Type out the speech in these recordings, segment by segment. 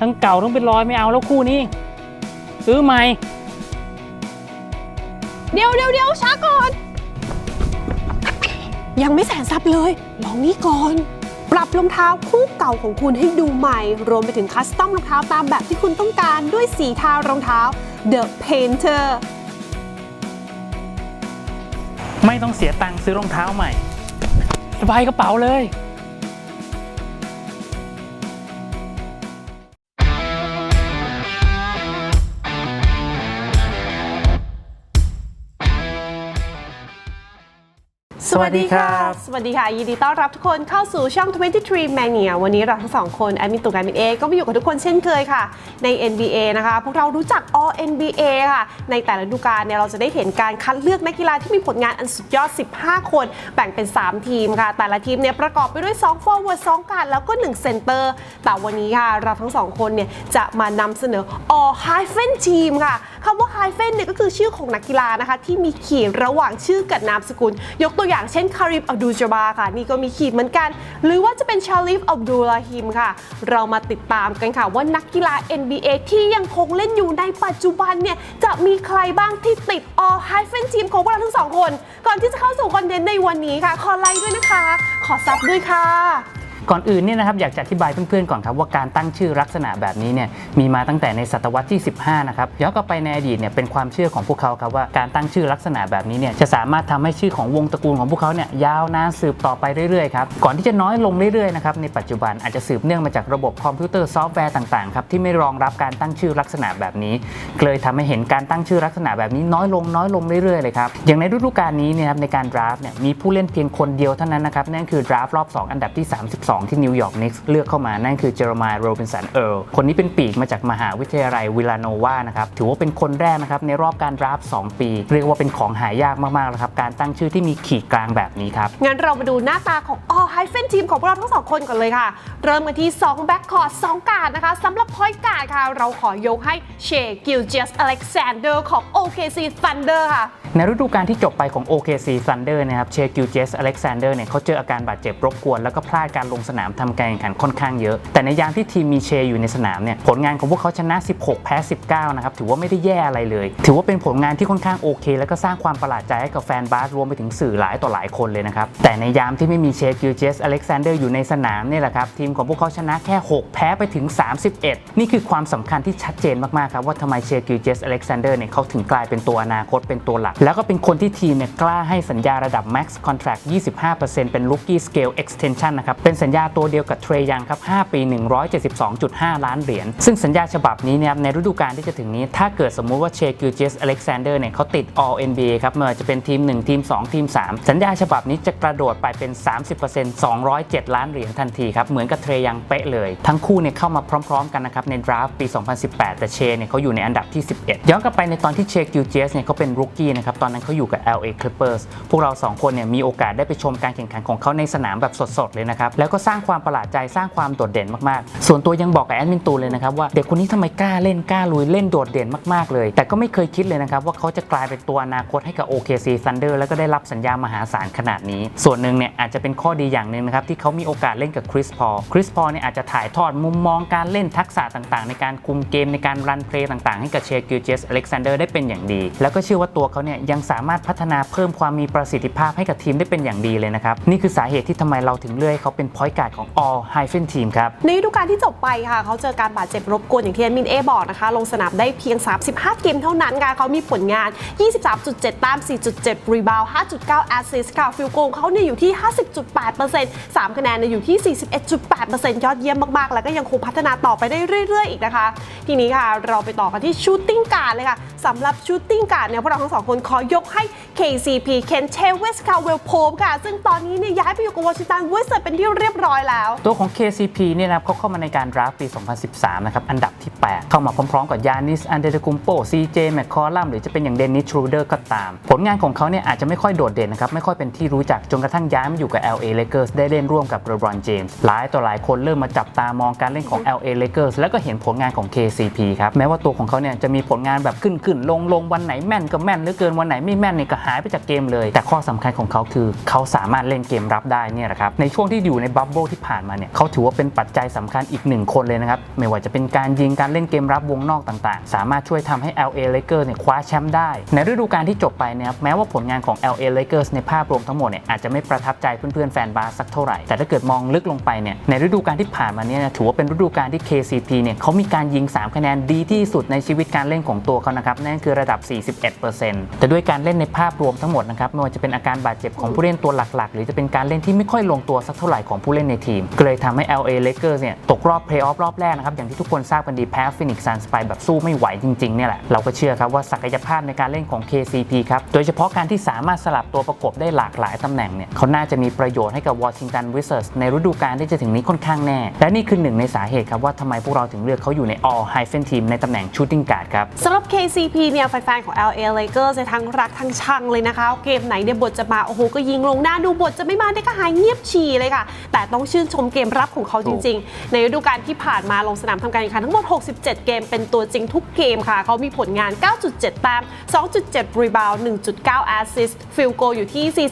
ทั้งเก่าทั้งเป็นรอยไม่เอาแล้วคู่นี้ ซื้อใหม่ เดี๋ยวเดี๋ยวเดี๋ยวช้าก่อน ยังไม่แสนซับเลย ลองนี่ก่อน ปรับรองเท้าคู่เก่าของคุณให้ดูใหม่ รวมไปถึงคัสตอมรองเท้าตามแบบที่คุณต้องการด้วยสีทารองเท้า The Painter ไม่ต้องเสียตังค์ซื้อรองเท้าใหม่ สบายกระเป๋าเลย สวัสดีครับสวัสดีค่ะ ยินดีต้อนรับทุกคนเข้าสู่ช่อง 23 Mania วันนี้เราทั้งสองคน แอดมินตุกแอดมินเอก็มาอยู่กับทุกคนเช่นเคยค่ะ ใน NBA นะคะ พวกเรารู้จัก All NBA ค่ะ ในแต่ละฤดูกาลเนี่ยเราจะได้เห็นการคัดเลือกนักกีฬาที่มีผลงานอันสุดยอด 15 คน แบ่งเป็น 3 ทีมค่ะ แต่ละทีมเนี่ยประกอบไปด้วย 2 forward 2 guard แล้วก็ 1 center แต่วันนี้ค่ะ เราทั้งสองคนเนี่ยจะมานำเสนอ All Hyphen Team ค่ะคำว่า Hyphen เนี่ยก็คือชื่อของนักกีฬานะคะที่มีขีดระหว่างชื่อกับนามสกุล ยกตัวอย่างเช่นคาริบอับดูลจบาค่ะ นี่ก็มีขีดเหมือนกัน หรือว่าจะเป็นชาลิฟอับดุลลาฮิมค่ะ เรามาติดตามกันค่ะ ว่านักกีฬา NBA ที่ยังคงเล่นอยู่ในปัจจุบันเนี่ย จะมีใครบ้างที่ติด All Hyphen Team ของพวกเราทั้งสองคน ก่อนที่จะเข้าสู่คอนเทนต์ในวันนี้ค่ะ ขอไลค์ด้วยนะคะ ขอซับด้วยค่ะ ก่อนอื่นเนี่ยนะครับอยากจะอธิบายเพื่อนๆก่อนครับว่าการตั้งชื่อลักษณะแบบนี้เนี่ยมีมาตั้งแต่ในศตวรรษที่ 15 นะครับย้อนกลับไปในอดีตเนี่ยเป็นความเชื่อของพวกเขาครับว่าการตั้งชื่อลักษณะแบบนี้เนี่ยจะสามารถทำให้ชื่อของวงตระกูลของพวกเขาเนี่ยยาวนานสืบต่อไปเรื่อยๆครับก่อนที่จะน้อยลงเรื่อยๆนะครับในปัจจุบันอาจจะสืบเนื่องมาจากระบบคอมพิวเตอร์ซอฟต์แวร์ต่างๆครับที่ไม่รองรับการตั้งชื่อลักษณะแบบนี้ เลยทำให้เห็นการตั้งชื่อลักษณะแบบนี้น้อยลงน้อยลงเรื่อยๆเลยครับอย่างในฤดูกาลนี้เนี่ยครับในการดราฟต์เนี่ยมีผู้เล่นเพียงคนเดียวเท่านั้นนะครับนั่นคือดราฟต์รอบ 2 อันดับที่ 32ที่นิวยอร์กนิกส์เลือกเข้ามานั่นคือเจอร์มายโรบินสันเอิร์ลคนนี้เป็นปีกมาจากมหาวิทยาลัยวิลาโนวานะครับถือว่าเป็นคนแรกนะครับในรอบการดราฟต์2ปี เรียกว่าเป็นของหายากมากๆแล้วครับการตั้งชื่อที่มีขีดกลางแบบนี้ครับ งั้นเรามาดูหน้าตาของ All Hyphen Team ของพวกเราทั้งสองคนก่อนเลยค่ะ เริ่มกันที่ 2 แบ็คคอร์ด2การ์ดนะคะสำหรับพอยต์การ์ดค่ะ เราขอยกให้เชกิลเจสอเล็กซานเดอร์ของ OKC Thunder ค่ะในฤดูกาลที่จบไปของ OKC Thunder นะครับเชกิลเจสอเล็กซานเดอร์เนี่ยเขาเจออาการบาดเจ็บรบกวนแล้วก็พลาดการลงสนามทำการแข่งขันค่อนข้างเยอะ แต่ในยามที่ทีมมีเชอยู่ในสนามเนี่ยผลงานของพวกเขาชนะ 16 แพ้ 19 นะครับถือว่าไม่ได้แย่อะไรเลย ถือว่าเป็นผลงานที่ค่อนข้างโอเค แล้วก็สร้างความประหลาดใจให้กับแฟนบาสรวมไปถึงสื่อหลายต่อหลายคนเลยนะครับแต่ในยามที่ไม่มีเชกิลเจสอเล็กซานเดอร์อยู่ในสนามเนี่ยแหละครับทีมของพวกเขาชนะแค่ 6 แพ้ไปถึง 31 นี่คือความสำคัญที่ชัดเจนมากๆครับว่าทำไมเชกิลเจสอเล็กซานเดอร์เนี่ยเขาถึงกลายเป็นตัวอนาคตเป็นตัวหลัก แล้วก็เป็นคนที่ทีมเนี่ยกล้าให้สัญญาระดับ max contract 25%เป็น rookie scale extension นะครับเป็นสัญญาตัวเดียวกับเทรยังครับ 5 ปี 172.5 ล้านเหรียญ ซึ่งสัญญาฉบับนี้เนยครับในฤดูกาลที่จะถึงนี้ ถ้าเกิดสมมุติว่าเชกิลเจสอเล็กซานเดอร์เนี่ยเขาติด all NBA ครับไม่ว่าจะเป็นทีม 1 ทีม 2 ทีม 3 สัญญาฉบับนี้จะกระโดดไปเป็น 30% 207 ล้านเหรียญทันทีครับ เหมือนกับเทรยังเป๊ะเลย ทั้งคู่เนี่ยเข้ามาพร้อม ๆ กันนะครับในดราฟต์ปี 2018 แต่เชเนี่ยเขาอยู่ในอันดับที่ 11 ย้อนกลับไปในตอนที่เชกิลเจสเนี่ยเขาเป็นรุกกี้นะครับตอนนั้นเขาอยู่กับ LA Clippers พวกเราสองคนเนี่ยมีโอกาสได้ไปชมการแข่งขันของเขาในสนามแบบสดๆเลยนะครับแล้วก็สร้างความประหลาดใจสร้างความโดดเด่นมากๆ ส่วนตัวยังบอกกับแอดมินตูเลยนะครับว่าเด็กคนนี้ทำไมกล้าเล่นกล้าลุยเล่นโดดเด่นมากๆเลย แต่ก็ไม่เคยคิดเลยนะครับว่าเขาจะกลายเป็นตัวอนาคตให้กับ OKC Thunder แล้วก็ได้รับสัญญามหาศาลขนาดนี้ ส่วนหนึ่งเนี่ยอาจจะเป็นข้อดีอย่างหนึ่งนะครับที่เขามีโอกาสเล่นกับคริสพอลคริสพอลเนี่ยอาจจะถ่ายทอดมุมมองการเล่นทักษะต่างๆ ในการคุมเกมในการรันเพลย์ต่างๆ ให้กับเชกิลเจสอเล็กซานเดอร์ได้เป็นอย่างดี แล้วก็เชื่อว่าตัวเขาเนี่ยยังสามารถพัฒนาเพิ่มความมีประสิทธิภาพให้กับทีมได้เป็นอย่างดีเลยนะครับนี่คือสาเหตุที่ทำไมเราถึงเลือกเขาเป็นพอยการ์ดของ All Hyphen Team ครับในฤดูกาลที่จบไปค่ะ เขาเจอการบาดเจ็บรบกวนอย่างที่แอดมินเอบอกนะคะ ลงสนามได้เพียง 35 เกมเท่านั้นค่ะเขามีผลงาน 23.7 ตาม 4.7 รีบาว5.9 แอสซิสต์ค่ะฟิลโกเขาเนี่ยอยู่ที่ 50.8% 3 คะแนนเนี่ยอยู่ที่ 41.8%ยอดเยี่ยมมากๆ แล้วก็ยังคงพัฒนาต่อไปได้เรื่อย ๆ อีกนะคะ ทีนี้ค่ะเราไปต่อกันที่ชูตติ้งการ์ดเลยค่ะสำหรับชูตติ้งการ์ดเนี่ยพวกเราทั้งสองคนขอยกให้ KCP เคนเทวิสคาเวลโพมค่ะ ซึ่งตอนนี้เนี่ยย้ายไปอยู่กับวอชิงตันวิสเซอร์เป็นที่เรียบร้อยแล้ว ตัวของ KCP เนี่ยนะครับเขาเข้ามาในการดราฟปี 2013 นะครับ อันดับที่ 8 เข้ามาพร้อมๆ กับยานิส อันเดเดกุมโป CJ แมคคอลัมหรือจะเป็นอย่างเดนนิสทรูเดอร์ก็ตาม ผลงานของเขาเนี่ยอาจจะไม่ค่อยโดดเด่นนะครับ ไม่ค่อยเป็นที่รู้จักจนกระทั่งย้ายมาอยู่กับ LA Lakers ได้เล่นร่วมกับ LeBron James หลายต่อหลายคนเริ่มมาจับตามองการเล่นของ LA Lakers แล้วก็เห็นผลงานของ KCP ครับแม้ว่าตัวของเขาเนี่ยจะมีผลงานแบบขึ้นๆขึ้นลงลงวันไหนแม่นก็แม่นหลือเกินวันไหนไม่แม่นเนี่ยก็หายไปจากเกมเลย แต่ข้อสำคัญของเขาคือเขาสามารถเล่นเกมรับได้เนี่ยแหละครับในช่วงที่อยู่ในบับบิลที่ผ่านมาเนี่ยเขาถือว่าเป็นปัจจัยสำคัญอีกหนึ่งคนเลยนะครับไม่ว่าจะเป็นการยิงการเล่นเกมรับวงนอกต่างๆ สามารถช่วยทำให้ LA Lakers เนี่ยคว้าแชมป์ได้ ในฤดูกาลที่จบไปนะครับแม้ว่าผลงานของ LA Lakers ในภาพรวมทั้งหมดเนี่ยอาจจะไม่ประทับใจเพื่อนๆแฟนบาสสักเท่าไหร่ แต่ถ้าเกิดมองลึกลงไปเนี่ยในฤดูกาลที่ผ่านมาเนี่ยถือว่าเป็นฤดูกาลที่ KCP เนี่ยเขามีการยิง 3 คะแนนดีที่สุดในชีวิตการเล่นของตัวเขานะครับนั่นคือระดับ 41%แต่ด้วยการเล่นในภาพรวมทั้งหมดนะครับไม่ว่าจะเป็นอาการบาดเจ็บของผู้เล่นตัวหลักๆ หรือจะเป็นการเล่นที่ไม่ค่อยลงตัวสักเท่าไหร่ของผู้เล่นในทีม ก็เลยทำให้ LA Lakers เนี่ยตกรอบเพลย์ออฟรอบแรกนะครับ อย่างที่ทุกคนทราบกันดีแพ้ฟินิกซ์ซันส์ไปแบบสู้ไม่ไหวจริงๆเนี่ยแหละ เราก็เชื่อครับว่าศักยภาพในการเล่นของ KCP ครับ โดยเฉพาะการที่สามารถสลับตัวประกบได้หลากหลายตำแหน่งเนี่ยเขาน่าจะมีประโยชน์ให้กับ Washington Wizards ในฤดูกาลที่จะถึงนี้ค่อนข้างแน่ และนี่คือหนึ่งในสาเหตุครับว่าทำไมพวกเราถึงเลือกเขาอยู่ใน All Hyphen Team ในตำแหน่ง Shooting Guard ครับสำหรับ KCP เนี่ยแฟนๆของ LA Lakers ทั้งรักทั้งชังเลยนะคะเกมไหนเนี่ยบทจะมาโอ้โหก็ยิงลงหน้าดูบทจะไม่มาได้ก็หายเงียบฉี่เลยค่ะ แต่ต้องชื่นชมเกมรับของเขาจริง ๆ ในฤดูกาลที่ผ่านมาลงสนามทำการแข่งขันทั้งหมด 67 เกมเป็นตัวจริงทุกเกมค่ะ เขามีผลงาน 9.7 แต้ม 2.7 รีบาวด์1.9 แอสซิสต์ฟิลโกอยู่ที่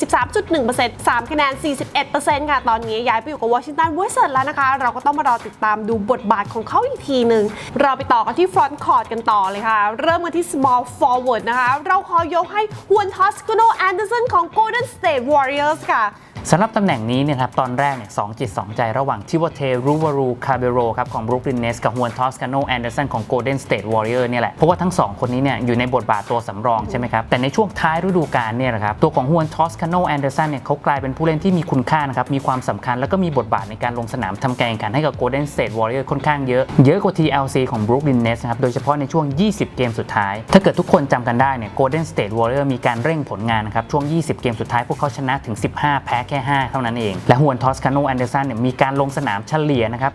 43.1% 3 คะแนน 41%ค่ะ ตอนนี้ย้ายไปอยู่กับ Washington Wizards แล้วนะคะ เราก็ต้องมารอติดตามดูบทบาทของเขาอีกทีหนึ่ง เราไปต่อกันที่ front court กันต่อเลยค่ะ เริ่มกันที่ small forward นะคะ เราขอยกให้ฮวนทอสโกโนแอนเดอร์สันของ Golden State Warriors ค่ะ สำหรับตำแหน่งนี้เนี่ยครับตอนแรกเนี่ยสองจิตสองใจระหว่างทิวเทรูวารูคาเบโรครับของบรุกลินเนสกับฮวนทอสกาโนแอนเดอร์สันของโกลเด้นสเตทวอริเออร์เนี่ยแหละเพราะว่าทั้ง2คนนี้เนี่ยอยู่ในบทบาทตัวสำรองใช่ไหมครับแต่ในช่วงท้ายฤดูกาลเนี่ยนะครับตัวของฮวนทอสกาโนแอนเดอร์สันเนี่ยเขากลายเป็นผู้เล่นที่มีคุณค่านะครับมีความสำคัญแล้วก็มีบทบาทในการลงสนามทำการแข่งขันให้กับโกลเด้นสเตทวอริเออร์ค่อนข้างเยอะเยอะกว่า TLC ของบรุกลินเนสนะครับโดยเฉพาะในช่วง 20 เกมสุดท้าย ถ้าเกิดทุกคนจำกันได้เนี่ยโกลเด้นสเตทวอริเออร์มีการเร่งผลงานนะครับช่วง 20 เกมสุดท้ายพวกเขาชนะถึง 15 แพ้แค่5 เท่านั้นเอง และฮวนทอสคาโนแอนเดอร์สันเนี่ยมีการลงสนามเฉลี่ยนะครับ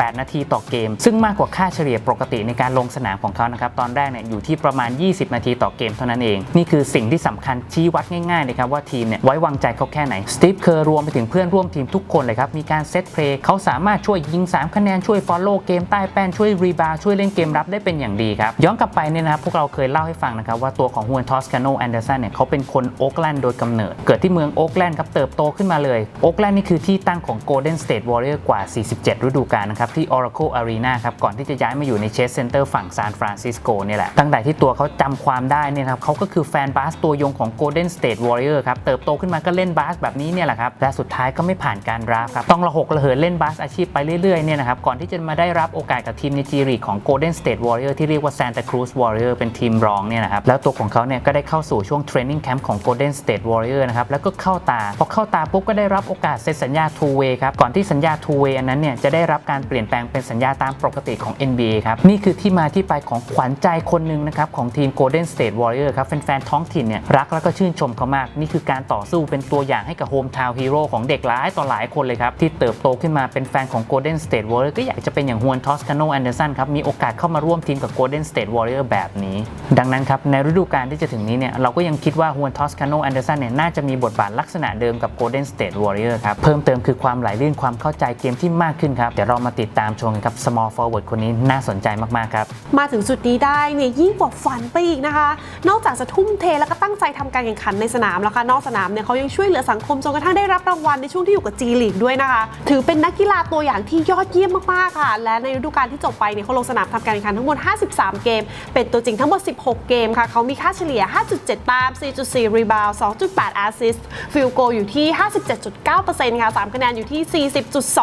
28 นาทีต่อเกม ซึ่งมากกว่าค่าเฉลี่ยปกติในการลงสนามของเขานะครับ ตอนแรกเนี่ยอยู่ที่ประมาณ 20 นาทีต่อเกมเท่านั้นเอง นี่คือสิ่งที่สำคัญชี้วัดง่ายๆเลยครับว่าทีมเนี่ยไว้วางใจเขาแค่ไหน สตีฟเคอร์รวมไปถึงเพื่อนร่วมทีมทุกคนเลยครับ มีการเซตเพลย์เขาสามารถช่วยยิง 3 คะแนน ช่วยฟอลโล่เกมใต้แป้น ช่วยรีบาวช่วยเล่นเกมรับได้เป็นอย่างดีครับ ย้อนกลับไปเนี่ยนะครับพวกเราเคยเล่าให้ฟังนะครับว่าตัวของฮวนทอสคาโนแอนเดอร์สันเนี่ยเขาเป็นคนโอ๊กแลนด์โดยกำเนิด เกิดที่เมืองโอ๊กแลนด์ครับเติบโตขึ้นมาเลยโอ๊กแลนด์นี่คือที่ตั้งของ Golden State Warrior กว่า 47 ฤดูกาลนะครับที่ Oracle Arena ครับก่อนที่จะย้ายมาอยู่ในเชสเซ็นเตอร์ฝั่งซานฟรานซิสโกเนี่ยแหละตั้งแต่ที่ตัวเขาจำความได้เนี่ยครับเขาก็คือแฟนบาสตัวยงของ Golden State Warrior ครับเติบโตขึ้นมาก็เล่นบาสแบบนี้เนี่ยแหละครับและสุดท้ายก็ไม่ผ่านการดราฟครับต้องระหกระเหินเล่นบาสอาชีพไปเรื่อยๆเนี่ยนะครับก่อนที่จะมาได้รับโอกาสกับทีมในจีรีของ Golden State Warrior ที่เรียกว่า Santa Cruz Warrior เป็นทีมรองเนี่ยนะครับแล้วตัวของเขาเนี่ยก็ได้เข้าสู่ช่วงเทรนนิ่งแคมป์ของ Golden State Warrior นะครับแล้วก็เข้าตาพอเข้าตาปุ๊บก็ได้รับโอกาสเซ็นสัญญา two way ครับ ก่อนที่สัญญา two way อันนั้นเนี่ยจะได้รับการเปลี่ยนแปลงเป็นสัญญาตามปกติของ NBA ครับ นี่คือที่มาที่ไปของขวัญใจคนหนึ่งนะครับ ของทีม Golden State Warrior ครับ แฟนๆ ท้องถิ่นเนี่ยรักแล้วก็ชื่นชมเขามาก นี่คือการต่อสู้เป็นตัวอย่างให้กับโฮมทาวน์ฮีโร่ของเด็กหลายต่อหลายคนเลยครับ ที่เติบโตขึ้นมาเป็นแฟนของ Golden State Warrior ก็อยากจะเป็นอย่างฮวนทอสคาโนแอนเดอร์สันครับมีโอกาสเข้ามาร่วมทีมกับ Golden State Warrior แบบนี้ ดังนั้นครับในฤดูกาลที่จะถึงนี้เนี่ยเราก็ยังคิดว่าฮวนทอสคาโนแอนเดอร์สันเนี่ยน่าจะมีบทบาทลักษณะเดิมกับ Golden State Warrior ครับ เพิ่มเติมคือความไหลลื่นความเข้าใจเกมที่มากขึ้นครับ เดี๋ยวเรามาติดตามชมกันครับ small forward คนนี้น่าสนใจมาก ๆ ครับ มาถึงจุดนี้ได้เนี่ยยิ่งกว่าฝันไปอีกนะคะ นอกจากจะทุ่มเทแล้วก็ตั้งใจทำการแข่งขันในสนามแล้วค่ะ นอกสนามเนี่ยเขายังช่วยเหลือสังคมจนกระทั่งได้รับรางวัลในช่วงที่อยู่กับจีลีกด้วยนะคะ ถือเป็นนักกีฬาตัวอย่างที่ยอดเยี่ยมมาก ๆ ค่ะ และในฤดูกาลที่จบไปเนี่ยเขาลงสนามทำการแข่งขันทั้งหมด 53 เกม เป็นตัวจริงทั้งหมด 16 เกมค่ะ เขามีค่าเฉลี่ย 5.7 ตาม 4.4 รีบาวด์2.8 แอสซิสต์ ฟิลโกอยู่ที่57.9%ค่ะ3คะแนนอยู่ที่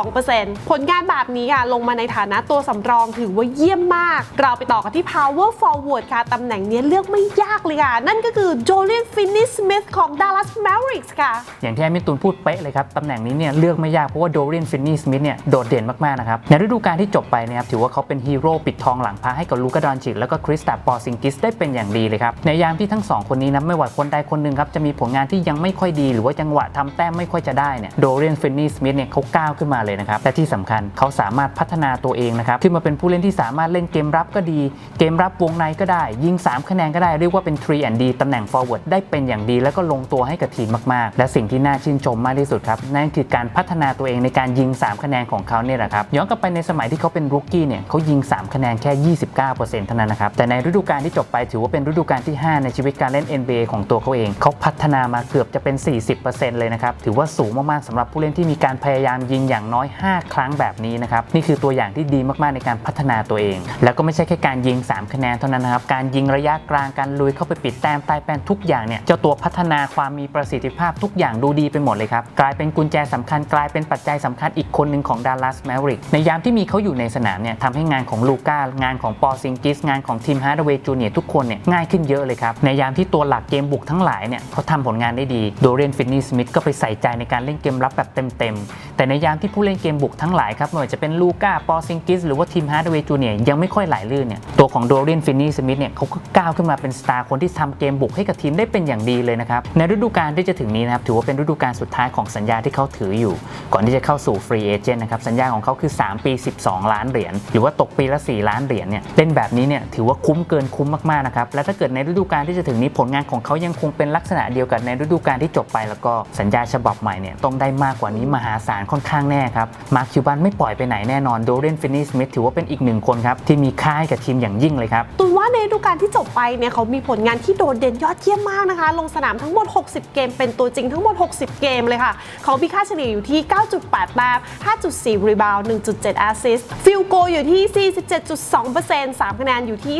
40.2%ผลงานแบบนี้ค่ะ ลงมาในฐานะตัวสำรองถือว่าเยี่ยมมาก เราไปต่อกันที่ power forward ค่ะ ตำแหน่งนี้เลือกไม่ยากเลยค่ะ นั่นก็คือ Jolien Finney-Smith ของ Dallas Mavericks ค่ะ อย่างที่ไอ้มิตุนพูดเป๊ะเลยครับ ตำแหน่งนี้เนี่ยเลือกไม่ยากเพราะว่าโดเรียนฟินนี่สมิธเนี่ยโดดเด่นมาก ๆ นะครับ ในฤดูกาลที่จบไปนะครับถือว่าเขาเป็นฮีโร่ปิดทองหลังพาให้กับลูกาดอนจิกแล้วก็คริสตัปปอซิงกิสได้เป็นอย่างดีเลยครับในยามที่ทั้งสองคนนี้นะไม่ว่าคนใดคนหนึ่งครับจะมีผลงานที่ยังไม่ค่อยดี หรือว่าจังหวะทำแต้มไม่ค่อยจะได้เนี่ยโดเรียนฟินนี่สมิธเนี่ยเขาก้าวขึ้นมาเลยนะครับและที่สำคัญเขาสามารถพัฒนาตัวเองนะครับขึ้นมาเป็นผู้เล่นที่สามารถเล่นเกมรับก็ดี เกมรับวงในก็ได้ ยิง 3 คะแนนก็ได้เรียกว่าเป็น3 and D ตำแหน่ง forward ได้เป็นอย่างดี แล้วก็ลงตัวให้กับทีมมากๆ และสิ่งที่น่าชื่นชมมากที่สุดครับนั่นคือการพัฒนาตัวเองในการยิง 3 คะแนนของเขาเนี่ยแหละครับย้อนกลับไปในสมัยที่เขาเป็นรุกกี้เนี่ยเขายิง 3 คะแนนแค่ 29%เท่านั้นนะครับแต่ในฤดูกาลที่จบไปถือว่าเป็นฤดูกาลที่ 5 ในชีวิตการเล่น NBA ของตัวเขาเอง เขาพัฒนามาเกือบจะเป็น 40%เลยนะครับถือว่าสูงมากๆสำหรับผู้เล่นที่มีการพยายามยิงอย่างน้อย 5 ครั้งแบบนี้นะครับนี่คือตัวอย่างที่ดีมากๆในการพัฒนาตัวเอง แล้วก็ไม่ใช่แค่การยิง 3 คะแนนเท่านั้นนะครับการยิงระยะกลางการลุยเข้าไปปิดแต้มใต้แป้นทุกอย่างเนี่ยเจ้าตัวพัฒนาความมีประสิทธิภาพทุกอย่างดูดีไปหมดเลยครับกลายเป็นกุญแจสำคัญกลายเป็นปัจจัยสำคัญอีกคนหนึ่งของดัลลัสแมริกในยามที่มีเขาอยู่ในสนามเนี่ยทำให้งานของลูก้างานของปอซิงกิสงานของทีมฮาร์ดเวย์จูเนียทุกคนเนี่ยง่ายขึ้นเยอะเลยครับในยามที่ตัวหลักเกมบุกทั้งหลายเนี่ยเขาทำผลงานได้ดีโดเรนฟินนี่สมิธก็ไปใส่ใจในการเล่นเกมรับแบบเต็มๆ แต่ในยามที่ผู้เล่นเกมบุกทั้งหลายครับไม่ว่าจะเป็นลูก้าปอซิงกิสหรือว่าทีมฮาร์ดเวย์จูเนียยังไม่ค่อยไหลลื่นเนี่ยตัวของโดเรนฟินนี่สมิธเนี่ยเขาก็ก้าวขึ้นมาเป็นสตาร์คนที่ทำเกมบุกให้กับทีมได้เป็นอย่างดีเลยนะครับในฤดูกาลที่จะถึงนี้นะครับถือว่าเป็นฤดูกาลสุดท้ายของสัญญาที่เขาถืออยู่ ก่อนที่จะเข้าสู่ฟรีเอเจนต์นะครับสัญญาของเขาคือ 3 ปี 12 ล้านเหรียญหรือว่าตกปีละ 4 ล้านเหรียญเนี่ยเล่นแบบนี้เนี่ยถือว่าคุ้มเกินคุ้มมากๆนะครับและถ้าเกิดในฤดูกาลที่จะถึงนี้ผลงานของเขายังคงเป็นลักษณะเดียวกับในฤดูกาลที่จบไปแล้วก็สัญญาฉบับใหม่เนี่ยต้องได้มากกว่านี้มหาศาลค่อนข้างแน่ครับมาร์คคิวบันไม่ปล่อยไปไหนแน่นอนโดเรนฟินนี่สมิธถือว่าเป็นอีกหนึ่งคนครับที่มีค่าให้กับทีมอย่างยิ่งเลยครับตุนว่าในฤดูกาลที่จบไปเนี่ยเขามีผลงานที่โดดเด่นยอดเยี่ยมมากนะคะ ลงสนามทั้งหมด 60 เกม เป็นตัวจริงทั้งหมด 60 เกมเลยค่ะเขามีค่าเฉลี่ยอยู่ที่ 9.8แต้ม5.4 รีบาวด์1.7 แอสซิสต์ฟิลโกอยู่ที่ 47.2% 3 คะแนนอยู่ที่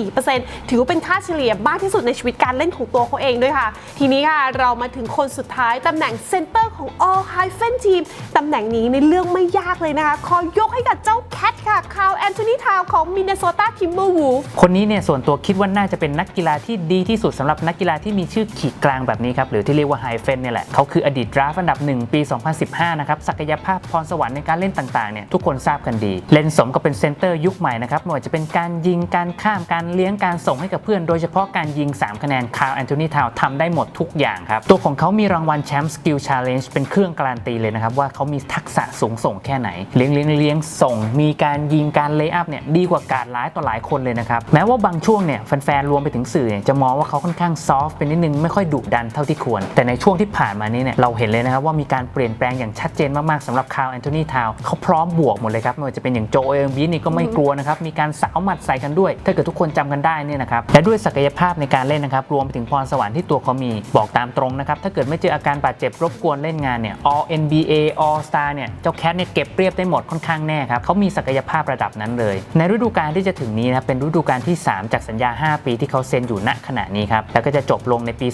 39.4%ถือว่าเป็นค่าเฉลี่ยมากที่สุดในชีวิตการเล่นของตัวเขาเองด้วยค่ะ ทีนี้ค่ะเรามาถึงคนสุดท้ายตำแหน่งเซนเตอร์ของ All Hyphen Team ตำแหน่งนี้ในเรื่องไม่ยากเลยนะคะ ขอยกให้กับเจ้าแคทค่ะคาร์ลแอนโทนีทาวของมินน s โ t ต t ทิมเบอร์วูฟคนนี้เนี่ยส่วนตัวคิดว่าน่าจะเป็นนักกีฬาที่ดีที่สุดสำหรับนักกีฬาที่มีชื่อขีดกลางแบบนี้ครับ หรือที่เรียกว่าไฮเฟนเนี่ยแหละเขาคืออดีตดราฟต์อันดับ 1 ปี 2015 นะครับ ศักยภาพพรสวรรค์ในการเล่นต่างๆเนี่ยทุกคนทราบกันดี เล่นสมก็เป็นเซนเตอร์ยุคใหม่นะครับไม่ว่าจะเป็นการยิงการข้ามการเลี้ยงการส่งให้กับเพื่อน โดยเฉพาะการยิง 3 คะแนนคาร์ลแอนโทนีทาวทำได้หมดทุกอย่างครับตัวของเขามีรางวัลแชมป์สกิลชาเลนจ์เป็นเครื่องการันตีเลยนะครับ ว่าเขามีทักษะสูงส่งแค่ไหน เลี้ยงเลี้ยงเลี้ยงส่ง มีการยิงการเลย์อัพเนี่ยดีกว่าการหลายต่อหลายคนเลยนะครับ แม้ว่าบางช่วงเนี่ยแฟนๆรวมไปถึงสื่อเนี่ยจะมองว่าเขาค่อนข้างซอฟต์เป็นนิดนึงไม่ค่อยดุดันเท่าที่ควร แต่ในช่วงที่ผ่านมานี้เนี่ยเราเห็นเลยนะครับว่ามีการเปลี่ยนแปลงอย่างชัดเจนมากๆสำหรับคาร์แอนโทนีทาวเขาพร้อมบวกหมดเลยครับไม่ว่าจะเป็นอย่างโจเอลบีนี่ก็ไม่กลัวนะครับมีการสาวหมัดใส่กันด้วย ถ้าเกิดทุกคนจำกันได้เนี่ยนะครับและด้วยศักยภาพในการเล่นนะครับรวมไปถึงพรสวรรค์ที่ตัวเขามีบอกตามตรงนะครับถ้าเกิดไม่เจออาการบาดเจ็บรบกวนเล่นงานเนี่ย All NBA All Star เนี่ยเจ้าแคทเนี่ยเก็บเรียบได้หมดค่อนข้างแน่ครับเขามีศักยภาพระดับนั้นเลย ในฤดูกาลที่จะถึงนี้นะเป็นฤดูกาลที่ 3 จากสัญญา 5 ปีที่เขาเซ็นอยู่ณขณะนี้ครับแล้วก็จะจบลงในปี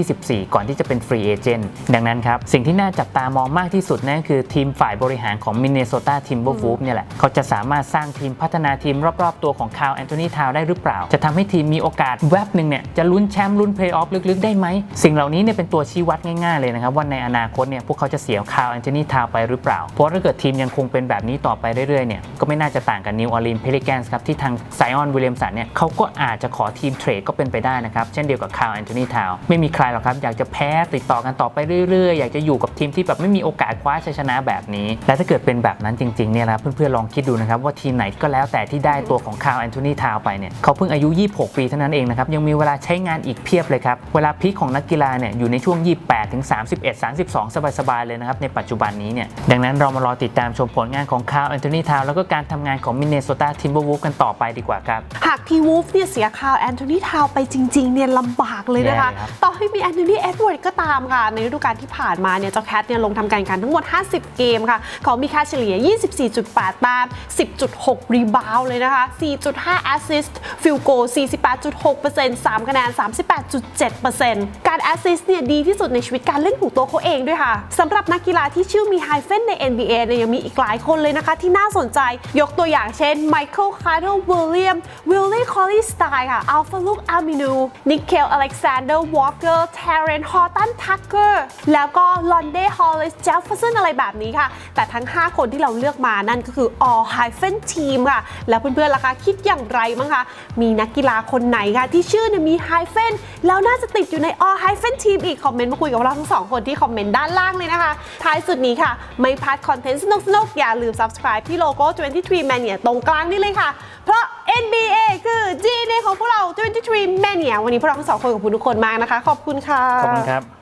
2024 ก่อนที่จะเป็นฟรีเอเจนต์ดังนั้นครับสิ่งที่น่าจับตามองมากที่สุดนั่นคือทีมฝ่ายบริหารของมินเนโซตาทิมเบอร์วูฟเนี่ยแหละเขาจะสามารถสร้างทีมพัฒนาทีมรอบๆ ตัวของคาร์แอนโทนีทาวได้หรือเปล่า จะทำให้ทีมมีโอกาสแวบหนึ่งเนี่ยจะลุ้นแชมป์ลุ้นเพลย์ออฟลึกๆ ได้ไหมสิ่งเหล่านี้เนี่ยเป็นตัวชี้วัดง่ายๆเลยนะครับว่าในอนาคตเนี่ยพวกเขาจะเสียคาร์ลแอนโทนีทาวไปหรือเปล่า เพราะถ้าเกิดทีมยังคงเป็นแบบนี้ต่อไปเรื่อยๆเนี่ยก็ไม่น่าจะต่างกับนิวออร์ลีนเพลิแกนส์ครับที่ทางไซออนวิลเลียมสันเนี่ยเขาก็อาจจะขอทีมเทรดก็เป็นไปได้นะครับเช่นเดียวกับคาร์ลแอนโทนีทาวไม่มีใครหรอกครับอยากจะแพ้ติดต่อกันต่อไปเรื่อยๆ อยากจะอยู่กับทีมที่แบบไม่มีโอกาสคว้าชัยชนะแบบนี้ และถ้าเกิดเป็นแบบนั้นจริงๆเนี่ยนะเพื่อนๆลองคิดดูนะครับว่าทีมไหนก็แล้วแต่ที่ได้ตัวของคาร์ลแอนโทนีทาวไปเนี่ยเขาเพิ่งอายุ 26 ปีเท่านั้นเองนะครับยังมีเวลาใช้งานอีกเพียบเลยครับเวลาพีคของนักกีฬาเนี่ยอยู่ในช่วง 28ถึง31 32 สบายๆ เลยนะครับ ในปัจจุบันนี้เนี่ย ดังนั้นเรามารอติดตามชมผลงานของคาร์ลแอนโทนีทาวแล้วก็การทำงานของมินเนโซตาทิมเบอร์วูฟกันต่อไปดีกว่าครับ หากทีวูฟเนี่ยเสียคาร์ลแอนโทนีทาวไปจริงๆเนี่ยลำบากเลยนะคะแย่เลยครับต่อให้มีแอนโทนีเอ็ดเวิร์ดก็ตามค่ะ ในฤดูกาลที่ผ่านมาเนี่ยเจ้าแคทเนี่ยลงทำการแข่งขันทั้งหมด 50 เกมค่ะเขามีค่าเฉลี่ย 24.8แต้ม10.6 รีบาวด์เลยนะคะ 4.5แอสซิสต์ฟิลโก48.6% 3 คะแนน 38.7%การแอสซิสต์เนี่ยดีที่สุดในชีวิตการเล่นของตัวเขาเองด้วยค่ะสำหรับนักกีฬาที่ชื่อมีไฮเฟนใน NBA เนี่ยยังมีอีกหลายคนเลยนะคะที่น่าสนใจยกตัวอย่างเช่นไมเคิลคาร์ l ลวิลเลียมวิลลี่คอลลีสไตล์ค่ะอัลฟาลุกอามินูนิเคลอเล็กซานเดอร์วอลเกอร์เทเรนฮอตันทักเกอร์แล้วก็ลอนเดฮอลลิสเจฟเฟอร์สันอะไรแบบนี้ค่ะ แต่ทั้ง 5 คนที่เราเลือกมานั่นก็คือ all hyphen team ค่ะ แล้วเพื่อนๆล่ะคะคิดอย่างไรมั้งคะ มีนักกีฬาคนไหนคะที่ชื่อเนี่ยมี hyphen แล้วน่าจะติดอยู่ใน all hyphen team อีก คอมเมนต์มาคุยกับเราทั้งสองคนที่คอมเมนต์ด้านล่างเลยนะคะ ท้ายสุดนี้ค่ะ ไม่พลาดคอนเทนต์สนุกๆ อย่าลืม subscribe ที่โลโก้ 23 Mania ตรงกลางนี่เลยค่ะ เพราะ NBA คือ DNA ของพวกเรา 23 Mania วันนี้พวกเราทั้งสองคนขอบคุณทุกคนมากนะคะ ขอบคุณค่ะ ขอบคุณครับ